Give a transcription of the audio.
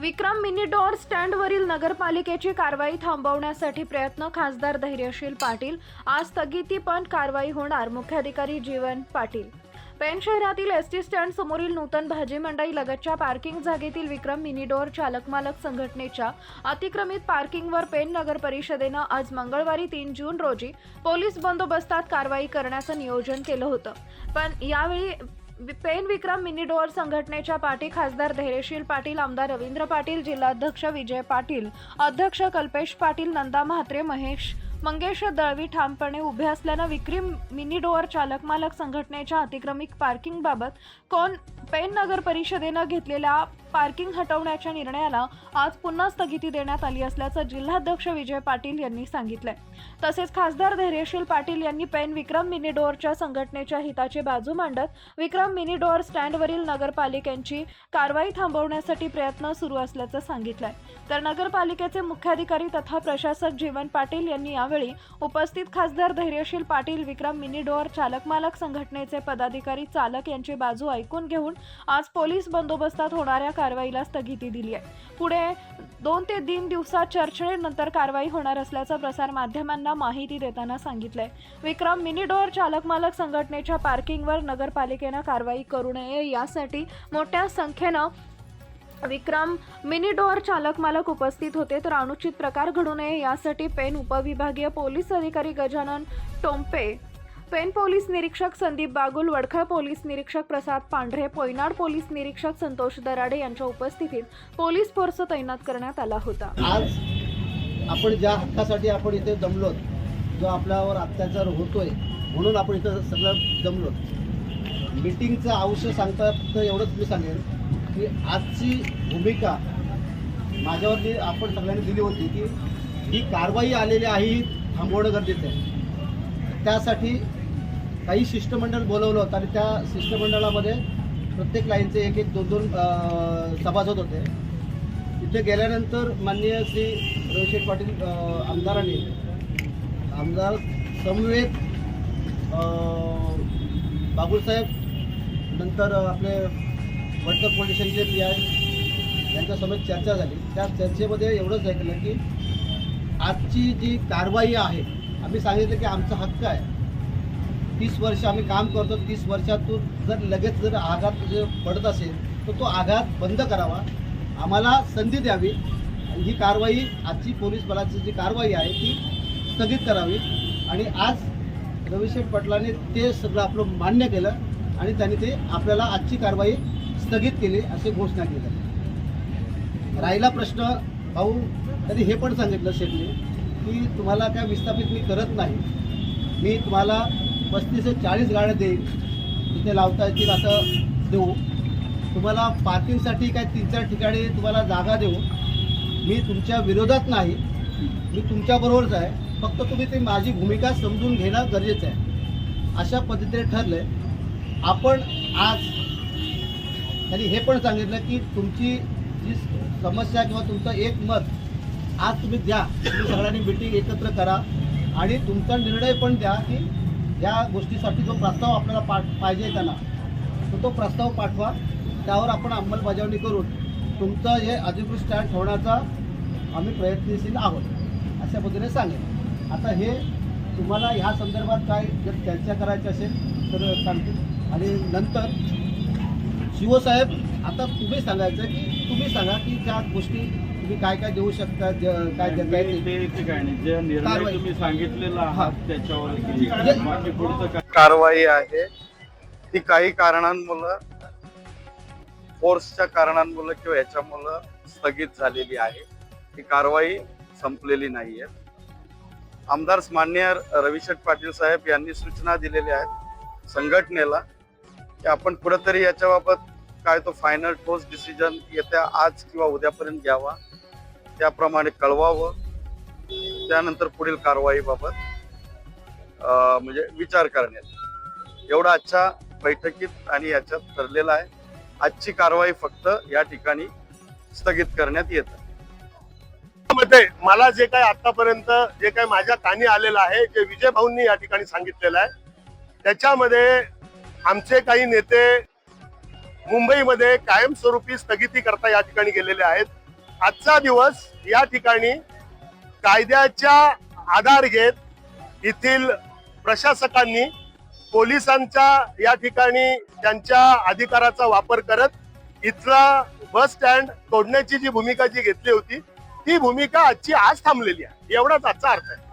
विक्रम mini door स्टँडवरील नगरपालिकेची कारवाई थांबवण्यासाठी प्रयत्न खासदार धैर्यशील पाटील. आज स्थगिती पण कारवाई होणार मुख्याधिकारी जीवन पाटील. पेण शहरातील एस टी स्टँड समोरील नूतन भाजी मंडई लगतच्या पार्किंग जागेतील विक्रम मिनी डोअर चालक मालक संघटनेच्या अतिक्रमित पार्किंगवर पेन नगर परिषदेनं आज मंगळवारी तीन जून रोजी पोलीस बंदोबस्तात कारवाई करण्याचं नियोजन केलं होतं. पण यावेळी पेन विक्रम मिनी डोअर संघटनेच्या पाठी खासदार धैर्यशील पाटील आमदार रवींद्र पाटील जिल्हाध्यक्ष विजय पाटील अध्यक्ष कल्पेश पाटील नंदा म्हात्रे महेश मंगेश दळवी ठामपणे उभे असल्यानं विक्रम मिनी डोअर चालक मालक संघटनेच्या अतिक्रमिक पार्किंगबाबत कोण पेन नगर परिषदेनं घेतलेल्या पार्किंग हटवण्याच्या निर्णयाला आज पुन्हा स्थगिती देण्यात आली असल्याचं जिल्हाध्यक्ष विजय पाटील यांनी सांगितलंय. तसेच खासदार धैर्यशील पाटील यांनी पेन विक्रम मिनी डोअरच्या संघटनेच्या हिताची बाजू मांडत विक्रम मिनी डोअर स्टँडवरील नगरपालिकांची कारवाई थांबवण्यासाठी प्रयत्न सुरू असल्याचं सांगितलंय. तर नगरपालिकेचे मुख्याधिकारी तथा प्रशासक जीवन पाटील यांनी यावेळी उपस्थित खासदार धैर्यशील पाटील विक्रम मिनी डोअर चालक मालक संघटनेचे पदाधिकारी चालक यांची बाजू ऐकून घेऊन आज पोलीस बंदोबस्तात होणाऱ्या कारवाईला स्थगिती दिली आहे. पुढे दोन ते तीन दिवसात चर्चेनंतर कारवाई होणार असल्याचं प्रसार माध्यमांना माहिती देताना सांगितलंय. विक्रम मिनीडोअर चालक मालक संघटनेच्या पार्किंगवर नगरपालिकेनं कारवाई करू नये यासाठी मोठ्या संख्येनं विक्रम मिनी डोअर चालक मालक उपस्थित होते तर अनुचित प्रकार घडू नये यासाठी पेन उपविभागीय पोलीस अधिकारी गजानन टोंपे पेन पोलीस निरीक्षक संदीप बागुल वडखळ पोलीस निरीक्षक प्रसाद पांढरे पोयनाड पोलीस निरीक्षक संतोष दराडे यांच्या उपस्थितीत पोलीस फोर्स तैनात करण्यात आला होता. आज आपण ज्या हक्कासाठी आपण इथे जमलो जो आपल्यावर अत्याचार होतोय म्हणून आपण इथं सगळं जमलो मीटिंगचं अवश्य सांगतात तर एवढंच मी सांगेन की आजची भूमिका माझ्यावर जी आपण सगळ्यांनी दिली होती की ही कारवाई आलेली आहे थांबवणं गरजेचं आहे. त्यासाठी काही शिष्टमंडळ बोलवलं होतं आणि त्या शिष्टमंडळामध्ये प्रत्येक लाईनचे एक एक दोन दोन सभासद होते. तिथे गेल्यानंतर माननीय श्री रविशेठ पाटील आमदारांनी आमदार समवेत बाबूसाहेब नंतर आपले वडकर पोलीस पी आय यांच्यासमोर चर्चा झाली. त्या चर्चेमध्ये एवढंच ऐकलं की आजची जी कारवाई आहे आम्ही सांगितलं की आमचा हक्क आहे. तीस वर्ष आम्ही काम करतो तीस वर्षातून जर लगेच जर आघात पडत असेल तर तो आघात बंद करावा. आम्हाला संधी द्यावी. आणि ही कारवाई आजची पोलीस बलाची जी कारवाई आहे ती स्थगित करावी. आणि आज रविशेठ पटलाने ते सगळं आपलं मान्य केलं आणि त्यांनी ते आपल्याला आजची कारवाई स्थगित केली अशी घोषणा केली. राहिला प्रश्न भाऊ त्यांनी हे पण सांगितलं शेटने की तुम्हाला काय विस्थापित मी करत नाही. मी तुम्हाला पस्तीस ते चाळीस गाड्या देईल. तिथे लावता येतील असं देऊ. तुम्हाला पार्किंगसाठी काय तीन चार ठिकाणी तुम्हाला जागा देऊ. मी तुमच्या विरोधात नाही. मी तुमच्याबरोबरच आहे. फक्त तुम्ही ते माझी भूमिका समजून घेणं गरजेचं आहे. अशा पद्धतीने ठरलं आपण आज त्यांनी हे पण सांगितलं की तुमची जी समस्या किंवा तुमचं एक मत आज तुम्ही द्या. तुम्ही सगळ्यांनी मिटिंग एकत्र करा. आणि तुमचा निर्णय पण द्या की या गोष्टीसाठी जो प्रस्ताव आपल्याला पाठ पाहिजे त्यांना तर तो प्रस्ताव पाठवा. त्यावर आपण अंमलबजावणी करून तुमचं हे अधिकृत स्टँड ठेवण्याचा आम्ही प्रयत्नशील आहोत अशा पद्धतीने सांगेन. आता हे तुम्हाला ह्या संदर्भात काय जर चर्चा करायची असेल तर सांगतील आणि नंतर शिवसाहेब आता तुम्ही सांगायचं की तुम्ही सांगा की ज्या गोष्टी तुम्ही काय काय देऊ शकता ज- काय देता येईल ते जे निर्णय कारवाई. तुम्ही सांगितलेला. आहात त्याच्यावर बाकी पुढचं काय? कारवाई आहे. ती काही कारणांमुळं फोर्सच्या कारणांमुळं किंवा ह्याच्यामुळं स्थगित झालेली आहे. ती कारवाई संपलेली नाहीये. आमदार मान्य रविशेठ पाटील साहेब यांनी सूचना दिलेल्या आहेत संघटनेला की आपण कुठेतरी याच्याबाबत काय तो फायनल ठोस डिसिजन येत्या आज किंवा उद्यापर्यंत घ्यावा. त्याप्रमाणे कळवावं. त्यानंतर पुढील कारवाईबाबत म्हणजे विचार करण्यात एवढा आजच्या बैठकीत आणि याच्यात ठरलेला आहे. आजची कारवाई फक्त या ठिकाणी स्थगित करण्यात येत मध्ये मला जे काय आतापर्यंत जे काय माझ्या कानी आलेलं आहे जे विजय भाऊंनी या ठिकाणी सांगितलेलं आहे त्याच्यामध्ये आमचे काही नेते मुंबईमध्ये कायमस्वरूपी स्थगिती करता या ठिकाणी गेलेले आहेत. आजचा दिवस या ठिकाणी कायद्याच्या आधार घेत येथील प्रशासकांनी पोलिसांच्या या ठिकाणी त्यांच्या अधिकाराचा वापर करत इथला बस स्टँड तोडण्याची जी भूमिका जी घेतली होती ती भूमिका आजची आज थांबलेली आहे. एवढाच आजचा अर्थ आहे.